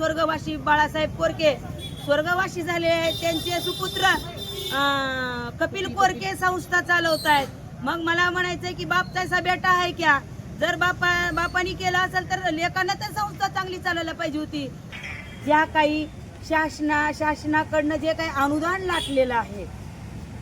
स्वर्गवासी बाळासाहेब कोरके. स्वर्गवासी झाले आहेत. त्यांचे सुपुत्र कपिल कोरके संस्था चालवत आहेत मग मला म्हणायचंय की बाप तसा बेटा आहे क्या? जर बापा बापानी केलं असेल तर लेखांना तर संस्था चांगली चालायला पाहिजे होती. ज्या काही शासना शासनाकडनं जे काही अनुदान लाटलेलं आहे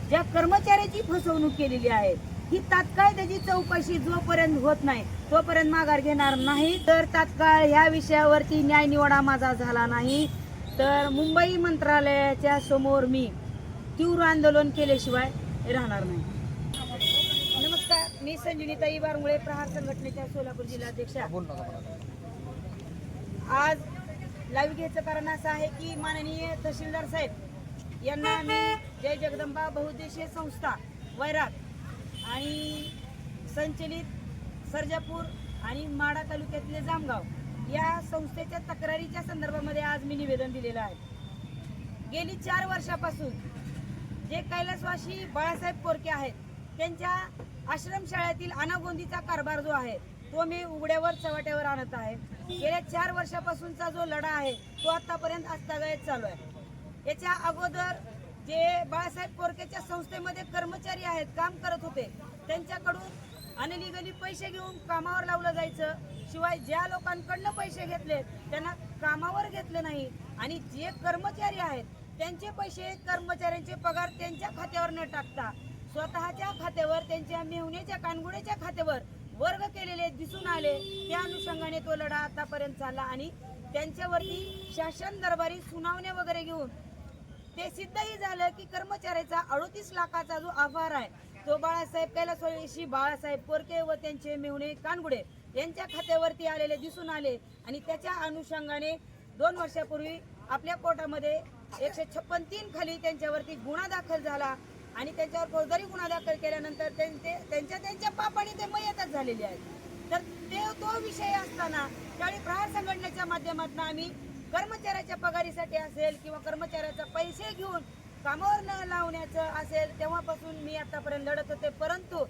ज्या कर्मचाऱ्याची फसवणूक केलेली आहे ही तात्काळ त्याची चौकशी जोपर्यंत होत नाही तोपर्यंत माघार घेणार नाही. तर तात्काळ ह्या विषयावरती न्याय निवडा माझा झाला नाही. तर मुंबई मंत्रालयाच्या समोर मी तीव्र आंदोलन केल्याशिवाय राहणार नाही. नमस्कार मी संजीनीताई बारमुळे प्रहार संघटनेच्या सोलापूर जिल्हाध्यक्षा. आज लाईव्ह घ्यायचं कारण असं आहे की माननीय तहसीलदार साहेब यांना मी जय जगदंबा बहुद्देशीय संस्था वैराग आणि संचलित सर्जापूर आणि माडा तालुक्यातले जामगाव या संस्थेच्या तक्रारीच्या संदर्भामध्ये आज मी निवेदन दिलेलं आहे. गेली चार वर्षापासून जे कैलासवासी बाळासाहेब पोरके आहेत त्यांच्या आश्रमशाळेतील अनागोंदीचा कारभार जो आहे तो मी उघड्यावर चव्हाट्यावर आणत आहे. गेल्या चार वर्षापासूनचा जो लढा आहे तो आतापर्यंत आस्थागायत चालू आहे. याच्या अगोदर जे बाळासाहेब कोरकेच्या संस्थेमध्ये कर्मचारी आहेत काम करत होते त्यांच्याकडून अनलिगली पैसे घेऊन कामावर लावलं जायचं. शिवाय ज्या लोकांकडनं पैसे घेतले त्यांना कामावर घेतलं नाही. आणि जे कर्मचारी आहेत त्यांचे पैसे कर्मचाऱ्यांचे पगार त्यांच्या खात्यावर न टाकता स्वतःच्या खात्यावर त्यांच्या मेहुण्याच्या कानगुड्याच्या खात्यावर वर्ग केलेले दिसून आले. त्या अनुषंगाने तो लढा आतापर्यंत चालला आणि त्यांच्यावरती शासन दरबारी सुनावण्या वगैरे घेऊन ते सिद्धही झालं की कर्मचाऱ्याचा अडोतीस लाखाचा जो आभार आहे तो बाळासाहेब कैलासवाशी बाळासाहेब कोरके व त्यांचे मेहुणे कानगुडे यांच्या खात्यावरती आलेले दिसून आले आणि त्याच्या अनुषंगाने दोन वर्षापूर्वी आपल्या कोर्टामध्ये एकशे छप्पन तीन खाली त्यांच्यावरती गुन्हा दाखल झाला आणि त्यांच्यावर फौजदारी गुन्हा दाखल केल्यानंतर त्यांचे त्यांच्या त्यांच्या पापाने ते मयतच झालेले आहेत. तर ते तो विषय असताना त्यावेळी प्रहार संघटनेच्या माध्यमातून आम्ही कर्मचाऱ्याच्या पगारीसाठी असेल किंवा कर्मचाऱ्याचा पैसे घेऊन कामावर न लावण्याचं असेल तेव्हापासून मी आतापर्यंत लढत होते. परंतु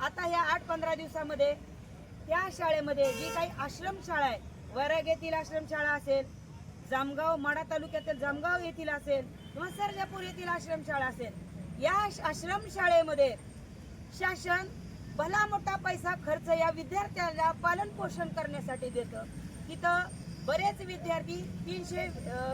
आता ह्या आठ पंधरा दिवसामध्ये त्या शाळेमध्ये जी काही आश्रमशाळा आहे वैराग येथील आश्रमशाळा असेल जामगाव माडा तालुक्यातील जामगाव येथील असेल किंवा सर्जापूर येथील आश्रमशाळा असेल या आश्रमशाळेमध्ये शासन भला मोठा पैसा खर्च या विद्यार्थ्याला पालन पोषण करण्यासाठी देतं. तिथं बरेच विद्यार्थी तीनशे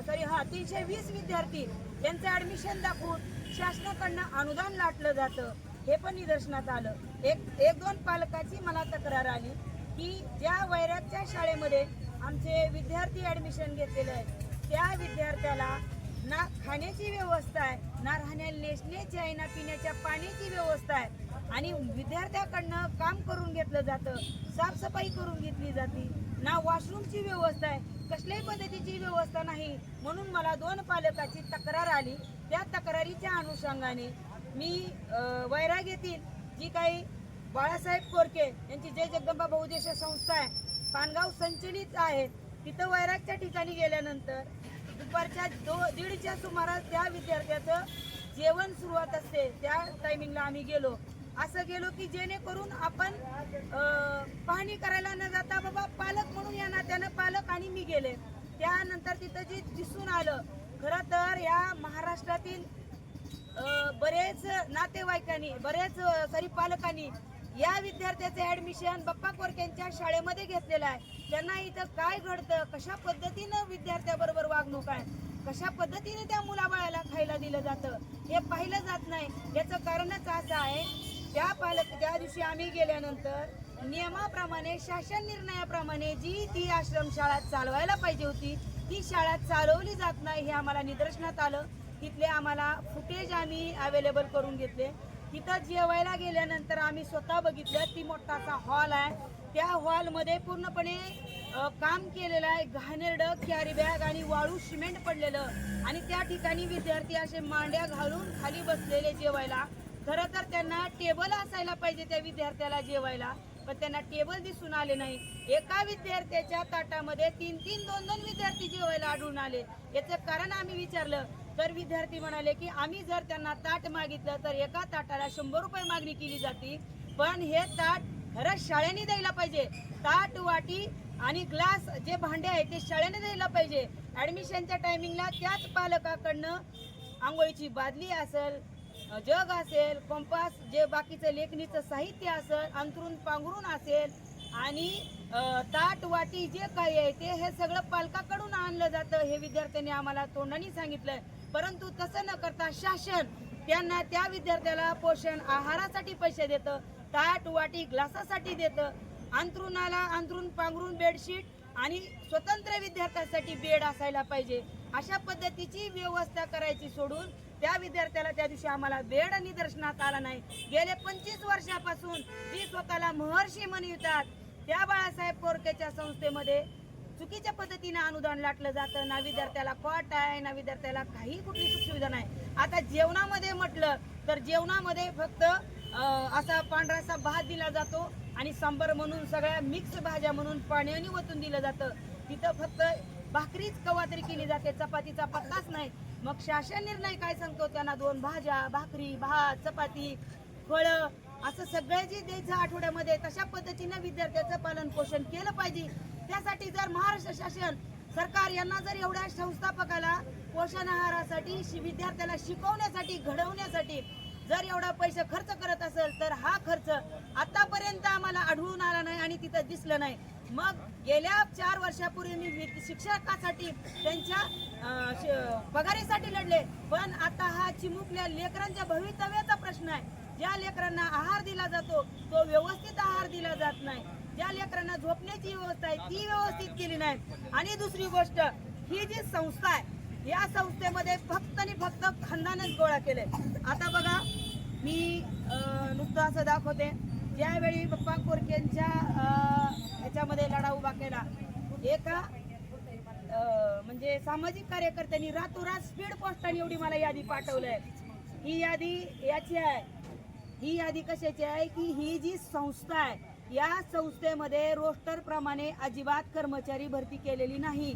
सॉरी हा तीनशे वीस विद्यार्थी यांचं ऍडमिशन दाखवून शासनाकडनं अनुदान लाटलं जातं हे पण निदर्शनात आलं. एक एक दोन पालकाची मला तक्रार आली की ज्या वैरागच्या शाळेमध्ये आमचे विद्यार्थी ॲडमिशन घेतलेले आहेत त्या विद्यार्थ्याला ना खाण्याची व्यवस्था आहे ना राहण्या नेसण्याची आहे ना पिण्याच्या पाण्याची व्यवस्था आहे आणि विद्यार्थ्याकडनं काम करून घेतलं जातं साफसफाई करून घेतली जाते. ना वॉशरूमची व्यवस्था आहे. कसल्याही पद्धतीची व्यवस्था नाही. म्हणून मला दोन पालकाची तक्रार आली. त्या तक्रारीच्या अनुषंगाने मी वैराग येथील जी काही बाळासाहेब कोरके यांची जय जगदंबा बहुदेश संस्था आहे पानगाव संचलित आहे तिथं वैरागच्या ठिकाणी गेल्यानंतर दुपारच्या दो दीडच्या सुमारास त्या विद्यार्थ्याचं जेवण सुरुवात असते. त्या टायमिंगला आम्ही गेलो. असं गेलो की जेणेकरून आपण पाहणी करायला न जाता बाबा पालक म्हणून या नात्यानं पालक आणि मी गेले. त्यानंतर तिथं जे दिसून आलं खरं तर या महाराष्ट्रातील बरेच नातेवाईकांनी बरेच सॉरी पालकांनी या विद्यार्थ्याचे ऍडमिशन बप्पा कोरकेंच्या शाळेमध्ये घेतलेलं आहे. त्यांना इथं काय घडतं कशा पद्धतीनं विद्यार्थ्याबरोबर वागणूक आहे कशा पद्धतीने त्या मुलाबाळाला खायला दिलं जातं हे पाहिलं जात नाही. याचं कारणच असं आहे त्या पालक त्या दिवशी आम्ही गेल्यानंतर नियमाप्रमाणे शासन निर्णयाप्रमाणे जी ती आश्रमशाळा चालवायला पाहिजे होती ती शाळा चालवली जात नाही हे आम्हाला निदर्शनात आलं. तिथले आम्हाला फुटेज आम्ही अवेलेबल करून घेतले. तिथं जेवायला गेल्यानंतर आम्ही स्वतः बघितलं ती मोठासा हॉल आहे. त्या हॉलमध्ये पूर्णपणे काम केलेलं आहे. घाणेरडं कॅरी बॅग आणि वाळू सिमेंट पडलेलं. आणि त्या ठिकाणी विद्यार्थी असे मांड्या घालून खाली बसलेले जेवायला. खरं तर त्यांना टेबल असायला पाहिजे त्या विद्यार्थ्याला जेवायला पण त्यांना टेबल दिसून आले नाही. एका विद्यार्थ्याच्या ताटामध्ये तीन तीन दोन दोन विद्यार्थी जेवायला आढळून आले. याचं कारण आम्ही विचारलं. तर विद्यार्थी म्हणाले की आम्ही जर त्यांना ताट मागितलं तर एका ताटाला शंभर रुपये मागणी केली जाते. पण हे ताट खरंच शाळेने द्यायला पाहिजे. ताट वाटी आणि ग्लास जे भांडे आहेत ते शाळेने द्यायला पाहिजे. ॲडमिशनच्या टायमिंगला त्याच पालकाकडनं आंघोळीची बादली असेल जग असेल कंपास जे बाकीचं लेखणीचं साहित्य असेल अंतरून पांघरून असेल आणि ताट वाटी जे काही आहे ते हे सगळं पालकाकडून आणलं जातं हे विद्यार्थ्यांनी आम्हाला तोंडाने सांगितलंय. परंतु तसं न करता शासन त्यांना त्या विद्यार्थ्याला पोषण आहारासाठी पैसे देतं ताट वाटी ग्लासासाठी देतं. अंथरुणाला अंतरून पांघरून बेडशीट आणि स्वतंत्र विद्यार्थ्यांसाठी बेड असायला पाहिजे. अशा पद्धतीची व्यवस्था करायची सोडून त्या विद्यार्थ्याला त्या दिवशी आम्हाला वेळ निदर्शनात आला नाही. गेले पंचवीस वर्षापासून जी स्वतःला महर्षी म्हणतात त्या बाळासाहेब कोरकेच्या संस्थेमध्ये चुकीच्या पद्धतीने अनुदान लाटलं जातं. ना विद्यार्थ्याला कॉट आहे ना विद्यार्थ्याला काही कुठली सुखसुविधा नाही. आता जेवणामध्ये म्हटलं तर जेवणामध्ये फक्त असा पांढरासा भात दिला जातो आणि सांबर म्हणून सगळ्या मिक्स भाज्या म्हणून पाण्याने वतून दिलं जातं. तिथं फक्त भाकरीच कवा तरी केली जाते. चपातीचा पत्ताच नाही. मग शासन निर्णय काय सांगतो त्यांना? दोन भाज्या भाकरी भात चपाती फळं असं सगळं जे द्यायचं आठवड्यामध्ये तशा पद्धतीनं विद्यार्थ्याचं पालन पोषण केलं पाहिजे. त्यासाठी जर महाराष्ट्र शासन सरकार यांना जर एवढ्या संस्थापकाला पोषण आहारासाठी विद्यार्थ्याला शिकवण्यासाठी घडवण्यासाठी जर एवढा पैसे खर्च करत असेल तर हा खर्च आतापर्यंत आम्हाला आढळून आला नाही आणि तिथं दिसलं नाही. मग गेल्या चार वर्षापूर्वी मी शिक्षकासाठी त्यांच्या श- पगारीसाठी लढले. पण आता हा चिमुकल्या लेकरांच्या भवितव्याचा प्रश्न आहे. ज्या लेकरांना आहार दिला जातो तो व्यवस्थित आहार दिला जात नाही. ज्या लेकरांना झोपण्याची व्यवस्था आहे ती व्यवस्थित केली नाही. आणि दुसरी गोष्ट ही जी संस्था आहे या संस्थेमध्ये फक्त आणि फक्त खंडानेच गोळा केले. आता बघा मी नुकतं असं दाखवते. ज्यावेळी बप्पा कोरकेंच्या ह्याच्यामध्ये लढा उभा केला एका म्हणजे सामाजिक कार्यकर्त्यांनी रातोरात स्पीड पोस्टाने एवढी मला यादी पाठवलंय. ही यादी याची आहे. ही यादी कशाची आहे? की ही जी संस्था आहे या संस्थेमध्ये रोस्टर प्रमाणे अजिबात कर्मचारी भरती केलेली नाही.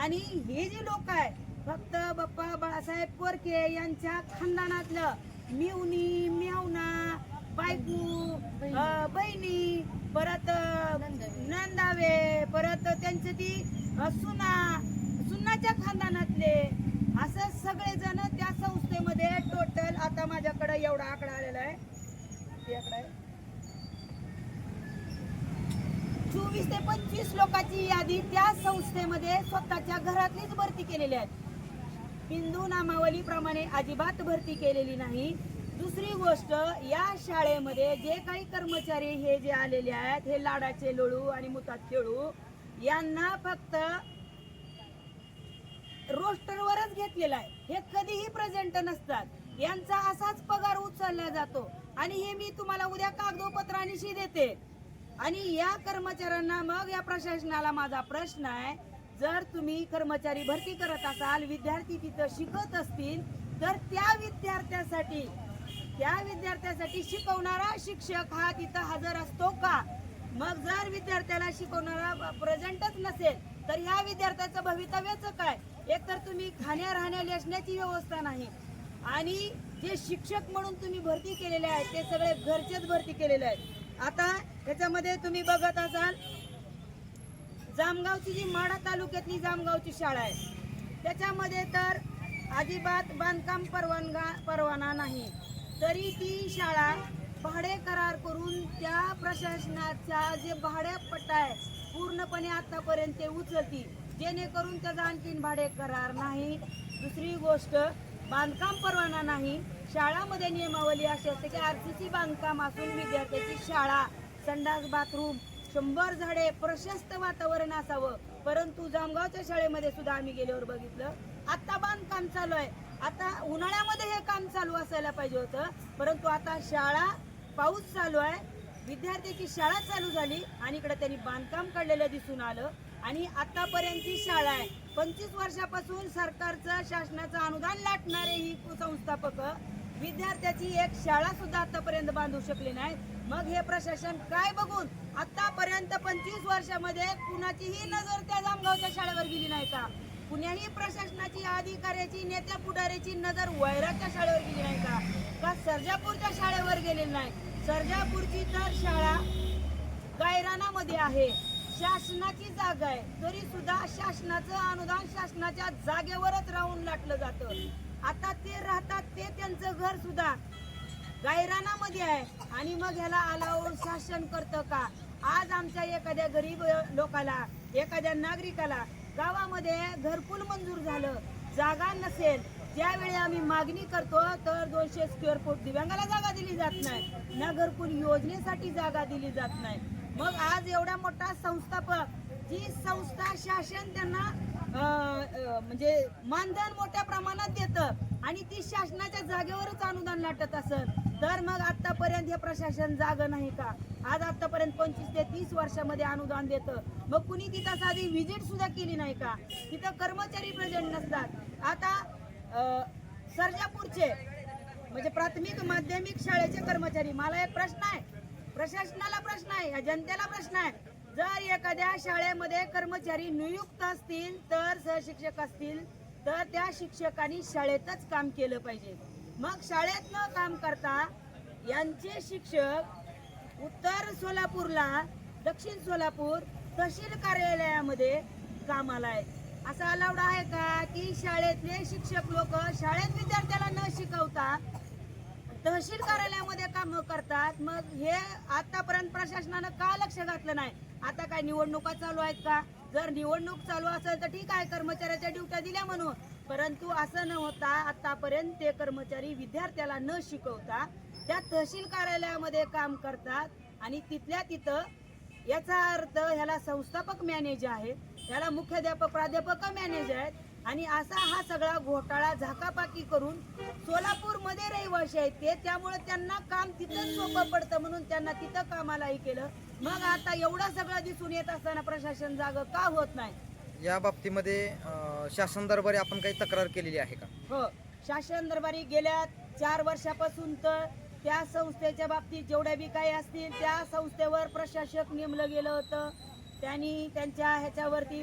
आणि हे जे लोक आहे फक्त बाप्पा बाळासाहेब कोरके यांच्या खानदानातलं मिवनी म्यावना बायकू बहिणी. परत नंदावे परत त्यांची ती सुना सुनाच्या खानदानातले. असं सगळे जण त्या संस्थेमध्ये टोटल आता माझ्याकडे एवढा आकडा आलेला आहे. चोवीस ते पंचवीस लोकांची यादी त्या संस्थेमध्ये स्वतःच्या घरातलीच भरती केलेली आहे हिंदू नामावली प्रमाणे अजिबात भरती केलेली नाही. दुसरी गोष्ट या शाळेमध्ये जे काही कर्मचारी हे जे आलेले आहेत हे लाडाचे लोळू आणि मुतात खेळू यांना फक्त रोस्टरवरच घेतलेला आहे. हे कधीही प्रेझेंट नसतात. यांचा असाच पगार उचलला जातो. आणि हे मी तुम्हाला उद्या कागदोपत्रानिशी देते. आणि या कर्मचाऱ्यांना मग या प्रशासनाला माझा प्रश्न आहे जर तुम्ही कर्मचारी भरती करत असाल विद्यार्थी तिथं शिकत असतील तर त्या विद्यार्थ्यासाठी त्या विद्यार्थ्यासाठी शिकवणारा शिक्षक हा तिथं हजर असतो का? मग जर विद्यार्थ्याला शिकवणारा प्रेझेंटच नसेल तर ह्या विद्यार्थ्याचं भवितव्याचं काय? एकतर तुम्ही खाण्या राहण्या लेसण्याची व्यवस्था नाही. आणि जे शिक्षक म्हणून तुम्ही भरती केलेले आहेत ते सगळे घरचेच भरती केलेले आहेत. आता त्याच्यामध्ये तुम्ही बघत असाल जामगावची जी माढा तालुक्यातली जामगावची शाळा आहे त्याच्यामध्ये तर अजिबात बांधकाम परवानगा परवाना नाही. तरी ती शाळा भाडे करार करून त्या प्रशासनाचा जे भाड्यापट्टा आहे पूर्णपणे आतापर्यंत ते उचलती. जेणेकरून त्याचा आणखीन भाडे करार नाही. दुसरी गोष्ट बांधकाम परवाना नाही. शाळामध्ये नियमावली अशी असते की आरसीसी बांधकाम असून विद्यार्थ्याची शाळा संडास बाथरूम शंभर झाडे प्रशस्त वातावरण असावं. परंतु जामगावच्या शाळेमध्ये सुद्धा आम्ही गेल्यावर बघितलं आत्ता बांधकाम चालू आहे. आता उन्हाळ्यामध्ये हे काम चालू असायला पाहिजे होतं परंतु आता शाळा पाऊस चालू आहे विद्यार्थ्याची शाळा चालू झाली आणि इकडे त्यांनी बांधकाम काढलेलं दिसून आलं. आणि आतापर्यंतची शाळा आहे. पंचवीस वर्षापासून सरकारचं शासनाचं अनुदान लाटणारे ही संस्थापक विद्यार्थ्याची एक शाळा सुद्धा आतापर्यंत बांधू शकली नाही मग हे प्रशासन काय बघून आतापर्यंत पंचवीस वर्षामध्ये कुणाचीही नजर त्या जामगावच्या शाळेवर गेली नाही का? कुण्याही प्रशासनाची अधिकाऱ्याची नेत्या पुढाऱ्याची नजर वैराच्या शाळेवर गेली नाही का? का सर्जापूरच्या शाळेवर गेलेली नाही? सर्जापूरची तर शाळा गायरानामध्ये आहे. शासनाची जागा आहे. तरी सुद्धा शासनाचं अनुदान शासनाच्या जागेवरच राहून लाटलं जातं. आता ते राहतात ते त्यांचं घर सुद्धा गायरानामध्ये आहे. आणि मग ह्याला अलावून शासन करतं का? आज आमच्या एखाद्या गरीब लोकाला एखाद्या नागरिकाला गावामध्ये घरकुल मंजूर झालं. जागा नसेल. ज्यावेळी आम्ही मागणी करतो तर दोनशे स्क्वेअर फूट दिव्यांगाला जागा दिली जात नाही. ना घरकुल योजनेसाठी जागा दिली जात नाही. मग आज एवढा मोठा संस्थापक जी संस्था शासन त्यांना म्हणजे मानधन मोठ्या प्रमाणात देतं आणि ती शासनाच्या जागेवरच अनुदान लाटत असत तर मग आतापर्यंत हे प्रशासन जाग नाही का? आज आतापर्यंत पंचवीस ते तीस वर्षामध्ये अनुदान देतं. मग कुणी तिथं साधी व्हिजिट सुद्धा केली नाही का? तिथं कर्मचारी प्रेझेंट नसतात. आता सर्जापूरचे म्हणजे प्राथमिक माध्यमिक शाळेचे कर्मचारी मला एक प्रश्न आहे. प्रशासनाला प्रश्न आहे या जनतेला प्रश्न आहे. जर एखाद्या शाळेमध्ये कर्मचारी नियुक्त असतील तर सहशिक्षक असतील तर त्या शिक्षकांनी शाळेतच काम केलं पाहिजे. मग शाळेत न काम करता यांचे शिक्षक उत्तर सोलापूरला दक्षिण सोलापूर तहसील कार्यालयामध्ये कामाला आहेत. असं अलाउड आहे का की शाळेतले शिक्षक लोक शाळेत विद्यार्थ्याला न शिकवता तहसील कार्यालयामध्ये काम करतात? मग हे आतापर्यंत प्रशासनानं का लक्ष घातलं नाही? आता काय निवडणुका चालू आहेत का? जर निवडणूक चालू असेल तर ठीक आहे कर्मचाऱ्याच्या ड्युट्या दिल्या म्हणून. परंतु असं न होता आतापर्यंत ते कर्मचारी विद्यार्थ्याला न शिकवता त्या तहसील कार्यालयामध्ये काम करतात आणि तिथल्या तिथं याचा अर्थ ह्याला संस्थापक मॅनेजर आहेत ह्याला मुख्याध्यापक प्राध्यापक मॅनेजर आहेत आणि असा हा सगळा घोटाळा झाकापाकी करून सोलापूरमध्ये रहिवाशी आहेत ते त्यामुळे त्यांना काम तिथं सोपं पडतं म्हणून त्यांना तिथं कामालाही केलं. मग आता एवढं सगळं दिसून येत असताना प्रशासन जाग का होत नाही? या बाबतीमध्ये अं, शासन दरबारी आपण काही तक्रार केलेली आहे का? हो. शासन दरबारी गेल्या चार वर्षापासून तर त्या संस्थेच्या बाबतीत जेवढ्या बी काही असतील त्या संस्थेवर प्रशासक नेमलं गेलं होतं. त्यांनी त्यांच्या ह्याच्यावरती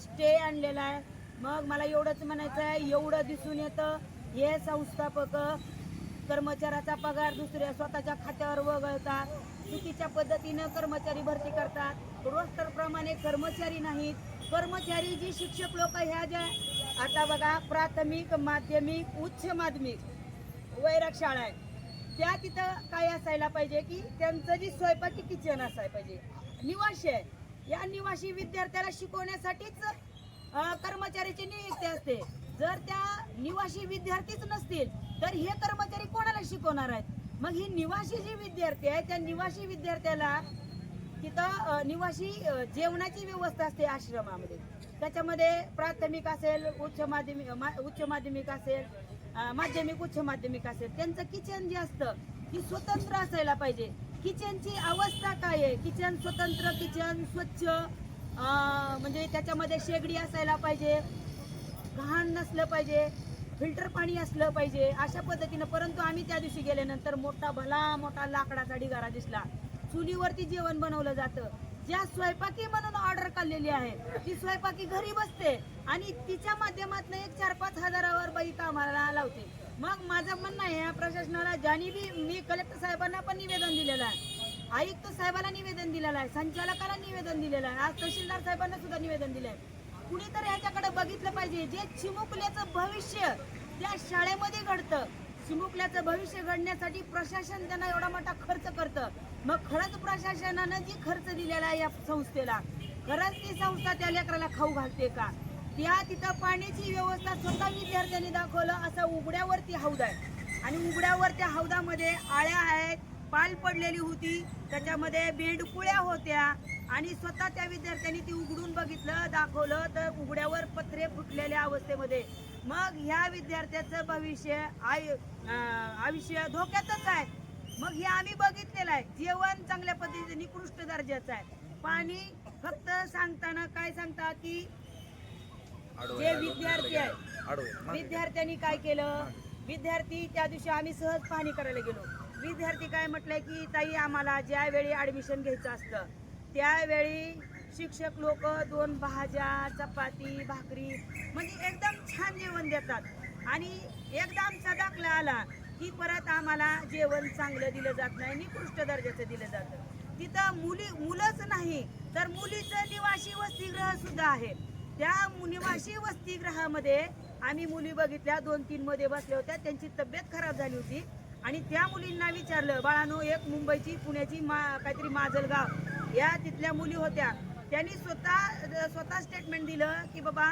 स्टे आणलेला आहे. मग मला एवढंच म्हणायचं आहे एवढं दिसून येतं. हे संस्थापक कर्मचाऱ्याचा पगार दुसऱ्या स्वतःच्या खात्यावर वगळतात चुकीच्या पद्धतीनं कर्मचारी भरती करतात. रोस्टरप्रमाणे कर्मचारी नाहीत. कर्मचारी जी शिक्षक लोक ह्या ज्या आता बघा प्राथमिक माध्यमिक उच्च माध्यमिक वैराग शाळा आहे त्या तिथं काय असायला पाहिजे की त्यांचं जी स्वयंपाकी किचन असायला पाहिजे. निवासी आहे या निवासी विद्यार्थ्याला शिकवण्यासाठीच कर्मचाऱ्याची नियुक्ती असते. जर त्या निवासी विद्यार्थीच नसतील तर हे कर्मचारी कोणाला शिकवणार आहेत? मग ही निवासी जी विद्यार्थी आहे त्या निवासी विद्यार्थ्याला तिथं निवासी जेवणाची व्यवस्था असते आश्रमामध्ये. त्याच्यामध्ये प्राथमिक असेल उच्च माध्यमिक मा- उच्च माध्यमिक असेल माध्यमिक उच्च माध्यमिक असेल त्यांचं किचन जे असतं ती स्वतंत्र असायला पाहिजे. किचनची अवस्था काय आहे? किचन स्वतंत्र किचन स्वच्छ म्हणजे त्याच्यामध्ये शेगडी असायला पाहिजे घाण नसलं पाहिजे फिल्टर पाणी असलं पाहिजे अशा पद्धतीनं. परंतु आम्ही त्या दिवशी गेल्यानंतर मोठा भला मोठा लाकडाचा ढिगारा दिसला. चुलीवरती जेवण बनवलं जातं. ज्या स्वयंपाकी म्हणून ऑर्डर काढलेली आहे ती स्वयंपाकी घरी बसते आणि तिच्या माध्यमातून एक चार पाच हजारावर बाई कामाला लावते. मग माझं म्हणणं आहे या प्रशासनाला ज्यांनी बी मी कलेक्टर साहेबांना पण निवेदन दिलेलं आहे आयुक्त साहेबाला निवेदन दिलेलं आहे संचालकाला निवेदन दिलेलं आहे आज तहसीलदार साहेबांना सुद्धा निवेदन दिलं आहे कुणीतरी ह्याच्याकडे बघितलं पाहिजे. जे चिमुकल्याचं भविष्य त्या शाळेमध्ये घडतं. चिमुकल्याचं भविष्य घडण्यासाठी प्रशासन त्यांना एवढा मोठा खर्च करतं. मग खरंच प्रशासनानं जी खर्च दिलेला आहे या संस्थेला खरंच ती संस्था त्या लेकराला खाऊ घालते का? त्या तिथं पाण्याची व्यवस्था स्वतः विद्यार्थ्यांनी दाखवलं असं उघड्यावरती हौद आहे. आणि उघड्यावर त्या हौदामध्ये आळ्या आहेत पाल पडलेली होती. त्याच्यामध्ये बेंडकुळ्या होत्या. आणि स्वतः त्या विद्यार्थ्यांनी ती उघडून बघितलं दाखवलं तर उघड्यावर पत्रे फुटलेल्या अवस्थेमध्ये. मग ह्या विद्यार्थ्याचं भविष्य आय आयुष्य धोक्यातच आहे. मग हे आम्ही बघितलेलं आहे. जेवण चांगल्या पद्धतीने निकृष्ट दर्जाचं आहे. पाणी फक्त सांगताना काय सांगतात की जे विद्यार्थी आहेत विद्यार्थ्यांनी काय केलं? विद्यार्थी त्या दिवशी आम्ही सहज पाहणी करायला गेलो. विद्यार्थी काय म्हटलंय की ताई आम्हाला ज्या वेळी ऍडमिशन घ्यायचं असतं त्यावेळी शिक्षक लोक दोन भाज्या चपाती भाकरी म्हणजे एकदम छान जेवण देतात. आणि एकदा आमचा दाखला आला की परत आम्हाला जेवण चांगलं दिलं जात नाही निकृष्ट दर्जाचं दिलं जातं. तिथं मुली मुलंच नाही तर मुलीचं निवासी वसतिगृह सुद्धा आहे. त्या निवासी वसतिगृहामध्ये आम्ही मुली बघितल्या दोन तीन मध्ये बसल्या होत्या त्यांची तब्येत खराब झाली होती. आणि त्या मुलींना विचारलं बाळानो एक मुंबईची पुण्याची मा काहीतरी माजलगाव या तिथल्या मुली होत्या. त्यांनी स्वतः स्वतः स्टेटमेंट दिलं की बाबा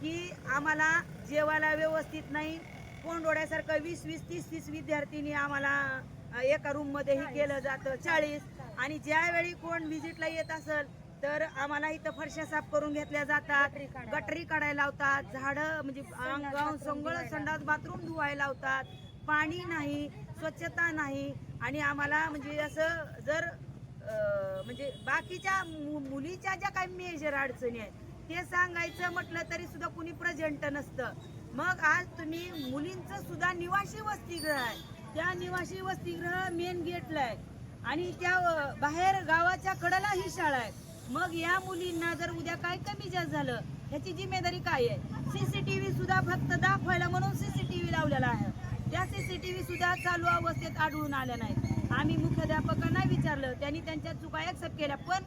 की आम्हाला जेवायला व्यवस्थित नाही. कोण डोळ्यासारखं वीस वीस तीस तीस विद्यार्थिनी आम्हाला एका रूममध्ये हे केलं जातं चाळीस. आणि ज्यावेळी कोण व्हिजिटला येत असेल तर आम्हाला इथं फरशा साफ करून घेतल्या जातात. गटरी काढायला. लावतात. झाडं म्हणजे अंगावर सगळं संडास बाथरूम धुवायला लावतात. पाणी नाही स्वच्छता नाही. आणि आम्हाला म्हणजे असं जर म्हणजे बाकीच्या मु- मुलीच्या ज्या काही मेजर अडचणी आहेत ते सांगायचं म्हटलं तरी सुद्धा कुणी प्रेझेंट नसतं. मग आज तुम्ही मुलींचं सुद्धा निवासी वसतिगृह आहे. त्या निवासी वसतिगृह मेन गेटला आहे. आणि त्या बाहेर गावाच्या कडेला ही शाळा आहे मग या मुलींना जर उद्या काय कमी जास्त झालं ह्याची जिम्मेदारी काय आहे? सीसीटीव्ही सुद्धा फक्त दाखवायला म्हणून सीसीटीव्ही लावलेला आहे. त्या सीसीटीव्ही सुद्धा चालू अवस्थेत आढळून आल्या नाहीत. आम्ही मुख्याध्यापकांना विचारलं त्यांनी त्यांच्या चुका एक्सेप्ट केल्या पण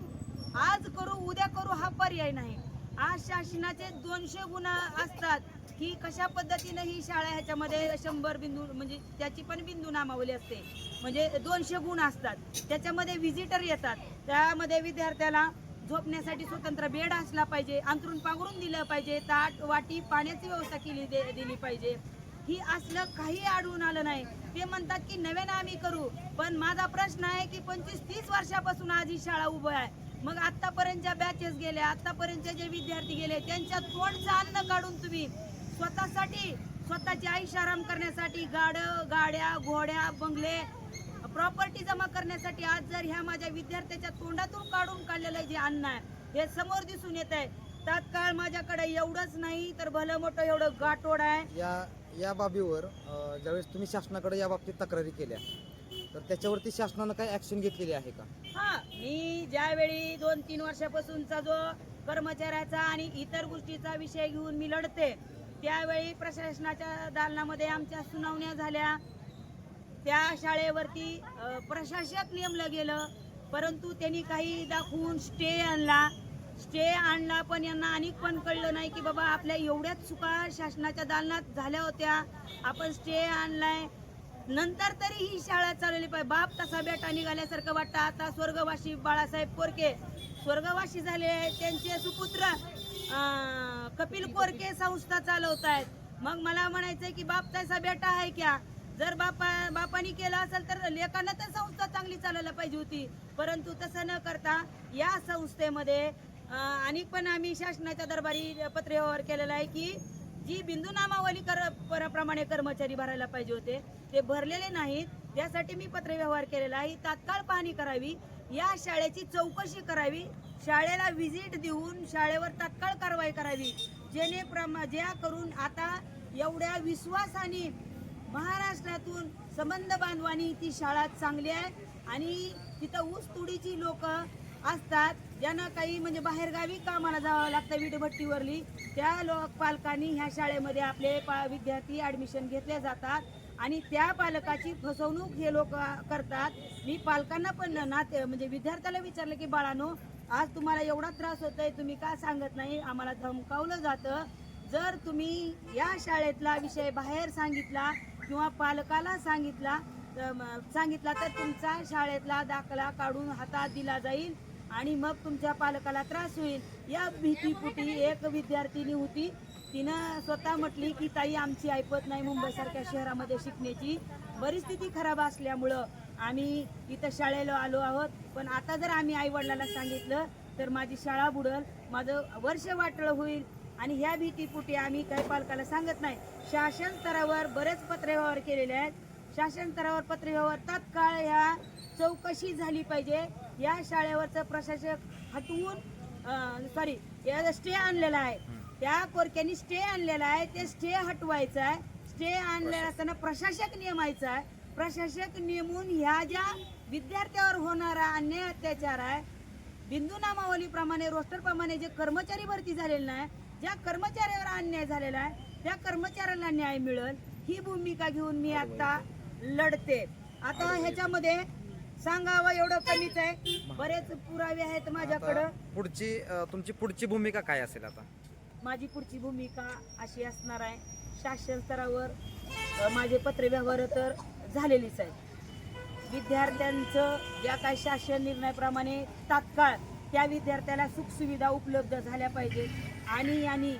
आज करू उद्या करू हा पर्याय नाही. आज शासनाचे दोनशे गुन्हा असतात. की कशा पद्धतीनं ही शाळा ह्याच्यामध्ये शंभर बिंदू म्हणजे त्याची पण बिंदू नामावली असते. म्हणजे दोनशे गुण असतात. त्याच्यामध्ये व्हिजिटर येतात. त्यामध्ये विद्यार्थ्याला झोपण्यासाठी स्वतंत्र बेड असला पाहिजे अंतरून पांघरून दिलं पाहिजे ताट वाटी पाण्याची व्यवस्था केली दे- दिली पाहिजे. ही असलं काही आढळून आलं नाही. ते म्हणतात की नव्यानं आम्ही करू. पण माझा प्रश्न आहे की पंचवीस तीस वर्षापासून आज ही शाळा उभं आहे. मग आतापर्यंतच्या बॅचेस गेल्या आतापर्यंतचे जे विद्यार्थी गेले त्यांच्या तोंडचं अन्न काढून तुम्ही स्वतःसाठी स्वतःची आयुष्य आराम करण्यासाठी गाड गाड्या घोड्या बंगले प्रॉपर्टी जमा करण्यासाठी आज जर ह्या माझ्या विद्यार्थ्याच्या तोंडातून काढून काढलेलं जे अन्न आहे हे समोर दिसून येत आहे तात्काळ माझ्याकडे एवढंच नाही तर भलं मोठं एवढं गाठोड आहे. या बाबीवर ज्यावेळेस तुम्ही शासनाकडे या बाबतीत तक्रारी केल्या तर त्याच्यावरती शासनानं काही ऍक्शन घेतलेली आहे का? हा मी ज्यावेळी दोन तीन वर्षापासूनचा जो कर्मचाऱ्याचा आणि इतर गोष्टीचा विषय घेऊन मी लढते त्यावेळी प्रशासनाच्या दालनामध्ये आमच्या सुनावण्या झाल्या. त्या शाळेवरती प्रशासक नेमलं गेलं परंतु त्यांनी काही दाखवून स्टे आणला. स्टे आणला पण यांना अनेक पण कळलं नाही की बाबा आपल्या एवढ्याच चुका शासनाच्या दालनात झाल्या होत्या. आपण स्टे आणलाय. नंतर तरी ही शाळा चालवली पाहिजे. बाप तसा बेटा निघाल्यासारखं वाटतं. आता स्वर्गवासी बाळासाहेब कोरके स्वर्गवासी झाले आहेत. त्यांचे सुपुत्र कपिल कोरके संस्था चालवत आहेत मग मला म्हणायचंय की बाप तसा बेटा आहे क्या? जर बापा बापानी केलं असेल तर लेखानं तर संस्था चांगली चालायला पाहिजे होती. परंतु तसं न करता या संस्थेमध्ये आणि पण आम्ही शासनाच्या दरबारी पत्रव्यवहार केलेला आहे की जी बिंदू नामावली कर प्रमाणे कर्मचारी भरायला पाहिजे होते ते भरलेले नाहीत त्यासाठी मी पत्रव्यवहार केलेला आहे. तात्काळ पाहणी करावी या शाळेची चौकशी करावी शाळेला व्हिजिट देऊन शाळेवर तात्काळ कारवाई करावी जेणे प्रमा ज्या करून आता एवढ्या विश्वासाने महाराष्ट्रातून संबंध बांधवानी ती शाळा चांगली आहे आणि तिथं ऊस तुडीची लोक असतात ज्यांना काही म्हणजे बाहेरगावी कामाला जावं लागतं वीटभट्टीवरली त्या लोक पालकांनी ह्या शाळेमध्ये आपले पा विद्यार्थी ॲडमिशन घेतले जातात आणि त्या पालकाची फसवणूक हे लोक करतात. मी पालकांना पण नाते म्हणजे विद्यार्थ्याला विचारलं की बाळानो आज तुम्हाला एवढा त्रास होत आहे तुम्ही का सांगत नाही? आम्हाला धमकावलं जातं. जर तुम्ही या शाळेतला विषय बाहेर सांगितला किंवा पालकाला सांगितला तर सांगितला तर तुमचा शाळेतला दाखला काढून हातात दिला जाईल. आणि मग तुमच्या पालकाला त्रास होईल. या भीतीपुटी एक विद्यार्थिनी होती. तिनं स्वतः म्हटली की ताई आमची ऐपत नाही मुंबईसारख्या शहरामध्ये शिकण्याची. परिस्थिती खराब असल्यामुळं आम्ही इथं शाळेला आलो आहोत. पण आता जर आम्ही आईवडिलाला सांगितलं तर माझी शाळा बुडल माझं वर्ष वाटलं होईल. आणि ह्या भीतीपुटी आम्ही काही पालकाला सांगत नाही. शासन स्तरावर बरेच पत्रव्यवहार केलेले आहेत. शासन स्तरावर पत्रव्यवहार तात्काळ ह्या चौकशी झाली पाहिजे. या शाळेवरचं प्रशासक हटवून सॉरी या स्टे आणलेला आहे त्या कोरक्यांनी स्टे आणलेला आहे ते स्टे हटवायचं आहे. स्टे आणलेला असताना प्रशासक नेमायचा आहे. प्रशासक नेमून ह्या ज्या विद्यार्थ्यावर होणारा अन्याय अत्याचार आहे बिंदू नामावलीप्रमाणे रोस्टरप्रमाणे जे कर्मचारी भरती झालेले नाही ज्या कर्मचाऱ्यावर अन्याय झालेला आहे त्या कर्मचाऱ्याला न्याय मिळेल. ही भूमिका घेऊन मी आता लढते. आता ह्याच्यामध्ये सांगावं एवढं कमीच आहे. बरेच पुरावे आहेत माझ्याकडं. आता पुढची अ, तुमची पुढची भूमिका काय असेल आता? माझी पुढची भूमिका अशी असणार आहे. शासन स्तरावर अ, माझे पत्रव्यवहार तर झालेलीच आहेत. विद्यार्थ्यांचं ज्या काही शासन निर्णयाप्रमाणे तात्काळ त्या विद्यार्थ्याला सुखसुविधा उपलब्ध झाल्या पाहिजेत. आणि आणि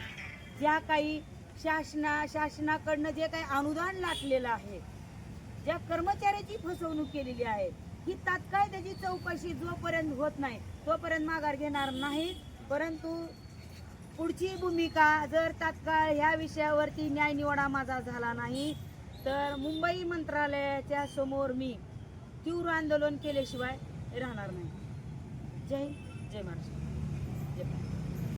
ज्या काही शासना शासनाकडनं जे काही अनुदान लाटलेलं आहे ज्या कर्मचाऱ्याची फसवणूक केलेली आहे ही तात्काळ त्याची चौकशी जोपर्यंत होत नाही तोपर्यंत माघार घेणार नाही. परंतु पुढची भूमिका जर तात्काळ ह्या विषयावरती न्यायनिवाडा माझा झाला नाही तर मुंबई मंत्रालयाच्या समोर मी तीव्र आंदोलन केल्याशिवाय राहणार नाही. जय जय महाराष्ट्र.